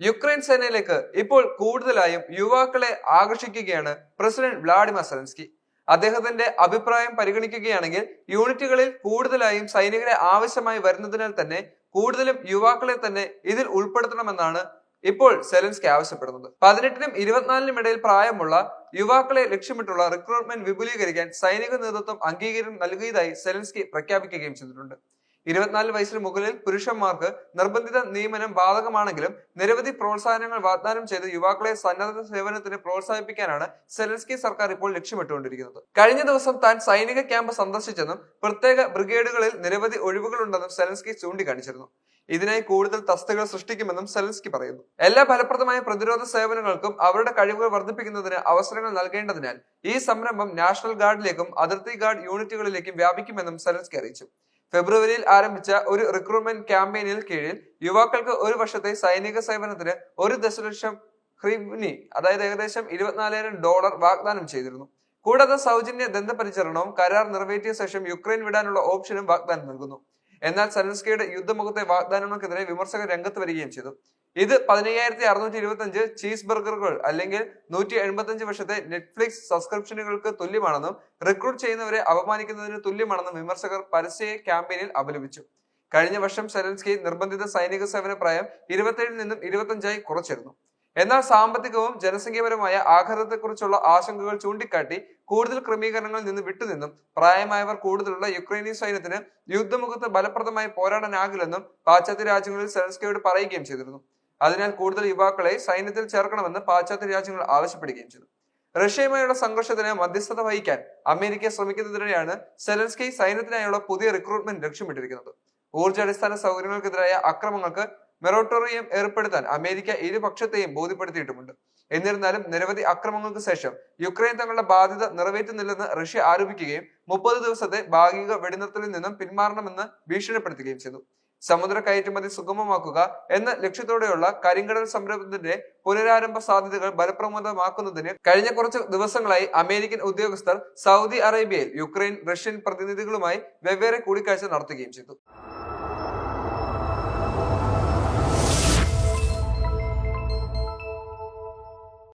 Ukraine സേനയിലേക്ക് ഇപ്പോൾ കൂടുതലായും യുവാക്കളെ ആകർഷിക്കുകയാണ് പ്രസിഡന്റ് വ്ളാഡിമർ സെലൻസ്കി. അദ്ദേഹത്തിന്റെ അഭിപ്രായം പരിഗണിക്കുകയാണെങ്കിൽ യൂണിറ്റുകളിൽ കൂടുതലായും സൈനികരെ ആവശ്യമായി വരുന്നതിനാൽ തന്നെ കൂടുതലും യുവാക്കളെ തന്നെ ഇതിൽ ഉൾപ്പെടുത്തണമെന്നാണ് ഇപ്പോൾ സെലൻസ്കി ആവശ്യപ്പെടുന്നത്. പതിനെട്ടിനും ഇരുപത്തിനാലിനും ഇടയിൽ പ്രായമുള്ള യുവാക്കളെ ലക്ഷ്യമിട്ടുള്ള റിക്രൂട്ട്മെന്റ് വിപുലീകരിക്കാൻ സൈനിക നേതൃത്വം അംഗീകാരം നൽകിയതായി സെലൻസ്കി പ്രഖ്യാപിക്കുകയും ചെയ്തിട്ടുണ്ട്. ഇരുപത്തിനാല് വയസ്സിന് മുകളിൽ പുരുഷന്മാർക്ക് നിർബന്ധിത നിയമനം ബാധകമാണെങ്കിലും നിരവധി പ്രോത്സാഹനങ്ങൾ വാഗ്ദാനം ചെയ്ത് യുവാക്കളെ സന്നദ്ധ സേവനത്തിന് പ്രോത്സാഹിപ്പിക്കാനാണ് സെലൻസ്കി സർക്കാർ ഇപ്പോൾ ലക്ഷ്യമിട്ടുകൊണ്ടിരിക്കുന്നത്. കഴിഞ്ഞ ദിവസം താൻ സൈനിക ക്യാമ്പ് സന്ദർശിച്ചെന്നും പ്രത്യേക ബ്രിഗേഡുകളിൽ നിരവധി ഒഴിവുകളുണ്ടെന്നും സെലൻസ്കി ചൂണ്ടിക്കാണിച്ചിരുന്നു. ഇതിനായി കൂടുതൽ തസ്തികൾ സൃഷ്ടിക്കുമെന്നും സെലൻസ്കി പറയുന്നു. എല്ലാ ഫലപ്രദമായ പ്രതിരോധ സേവനങ്ങൾക്കും അവരുടെ കഴിവുകൾ വർദ്ധിപ്പിക്കുന്നതിന് അവസരങ്ങൾ നൽകേണ്ടതിനാൽ ഈ സംരംഭം നാഷണൽ ഗാർഡിലേക്കും അതിർത്തി ഗാർഡ് യൂണിറ്റുകളിലേക്കും വ്യാപിക്കുമെന്നും സെലൻസ്കി അറിയിച്ചു. ഫെബ്രുവരിയിൽ ആരംഭിച്ച ഒരു റിക്രൂട്ട്മെന്റ് ക്യാമ്പയിനിൽ കീഴിൽ യുവാക്കൾക്ക് ഒരു വർഷത്തെ സൈനിക സേവനത്തിന് ഒരു ദശലക്ഷം ഹ്രിബ്നി അതായത് ഏകദേശം ഇരുപത്തിനാലായിരം ഡോളർ വാഗ്ദാനം ചെയ്തിരുന്നു. കൂടാതെ സൗജന്യ ദന്തപരിചരണവും കരാർ നിറവേറ്റിയ ശേഷം യുക്രൈൻ വിടാനുള്ള ഓപ്ഷനും വാഗ്ദാനം നൽകുന്നു. എന്നാൽ സെലൻസ്കിയുടെ യുദ്ധമുഖത്തെ വാഗ്ദാനങ്ങൾക്കെതിരെ വിമർശകർ രംഗത്ത് വരികയും ചെയ്തു. ഇത് പതിനയ്യായിരത്തി അറുന്നൂറ്റി ഇരുപത്തി അഞ്ച് ചീസ് ബർഗറുകൾ അല്ലെങ്കിൽ നൂറ്റി എൺപത്തി അഞ്ച് വർഷത്തെ നെറ്റ്ഫ്ലിക്സ് സബ്സ്ക്രിപ്ഷനുകൾക്ക് തുല്യമാണെന്നും റിക്രൂട്ട് ചെയ്യുന്നവരെ അപമാനിക്കുന്നതിന് തുല്യമാണെന്നും വിമർശകർ പരസ്യ ക്യാമ്പയിനിൽ അപലപിച്ചു. കഴിഞ്ഞ വർഷം സെലൻസ്കി നിർബന്ധിത സൈനിക സേവന പ്രായം ഇരുപത്തേഴിൽ നിന്നും ഇരുപത്തഞ്ചായി കുറച്ചിരുന്നു. എന്നാൽ സാമ്പത്തികവും ജനസംഖ്യാപരമായ ആഘാതത്തെക്കുറിച്ചുള്ള ആശങ്കകൾ ചൂണ്ടിക്കാട്ടി കൂടുതൽ ക്രമീകരണങ്ങളിൽ നിന്ന് വിട്ടുനിന്നും പ്രായമായവർ കൂടുതലുള്ള യുക്രൈനിയൻ സൈന്യത്തിന് യുദ്ധമുഖത്ത് ഫലപ്രദമായി പോരാടാനാകില്ലെന്നും പാശ്ചാത്യ രാജ്യങ്ങളിൽ സെലൻസ്കിയോട് പറയുകയും ചെയ്തിരുന്നു. അതിനാൽ കൂടുതൽ യുവാക്കളെ സൈന്യത്തിൽ ചേർക്കണമെന്ന് പാശ്ചാത്യ രാജ്യങ്ങൾ ആവശ്യപ്പെടുകയും ചെയ്തു. റഷ്യയുമായുള്ള സംഘർഷത്തിന് മധ്യസ്ഥത വഹിക്കാൻ അമേരിക്ക ശ്രമിക്കുന്നതിനിടെയാണ് സെലൻസ്കി സൈന്യത്തിനായുള്ള പുതിയ റിക്രൂട്ട്മെന്റ് ലക്ഷ്യമിട്ടിരിക്കുന്നത്. ഊർജ അടിസ്ഥാന സൗകര്യങ്ങൾക്കെതിരായ അക്രമങ്ങൾക്ക് മെറോട്ടോറിയം ഏർപ്പെടുത്താൻ അമേരിക്ക ഇരുപക്ഷത്തെയും ബോധ്യപ്പെടുത്തിയിട്ടുമുണ്ട്. എന്നിരുന്നാലും നിരവധി അക്രമങ്ങൾക്ക് ശേഷം യുക്രൈൻ തങ്ങളുടെ ബാധ്യത നിറവേറ്റുന്നില്ലെന്ന് റഷ്യ ആരോപിക്കുകയും മുപ്പത് ദിവസത്തെ ഭാഗിക വെടിനിർത്തലിൽ നിന്നും പിന്മാറണമെന്ന് ഭീഷണിപ്പെടുത്തുകയും ചെയ്തു. സമുദ്ര കയറ്റുമതി സുഗമമാക്കുക എന്ന ലക്ഷ്യത്തോടെയുള്ള കരിങ്കടൽ സംരംഭത്തിന്റെ പുനരാരംഭ സാധ്യതകൾ ഫലപ്രദമാക്കുന്നതിന് കഴിഞ്ഞ കുറച്ച് ദിവസങ്ങളായി അമേരിക്കൻ ഉദ്യോഗസ്ഥർ സൗദി അറേബ്യയിൽ യുക്രൈൻ റഷ്യൻ പ്രതിനിധികളുമായി വെവ്വേറെ കൂടിക്കാഴ്ച നടത്തുകയും ചെയ്തു.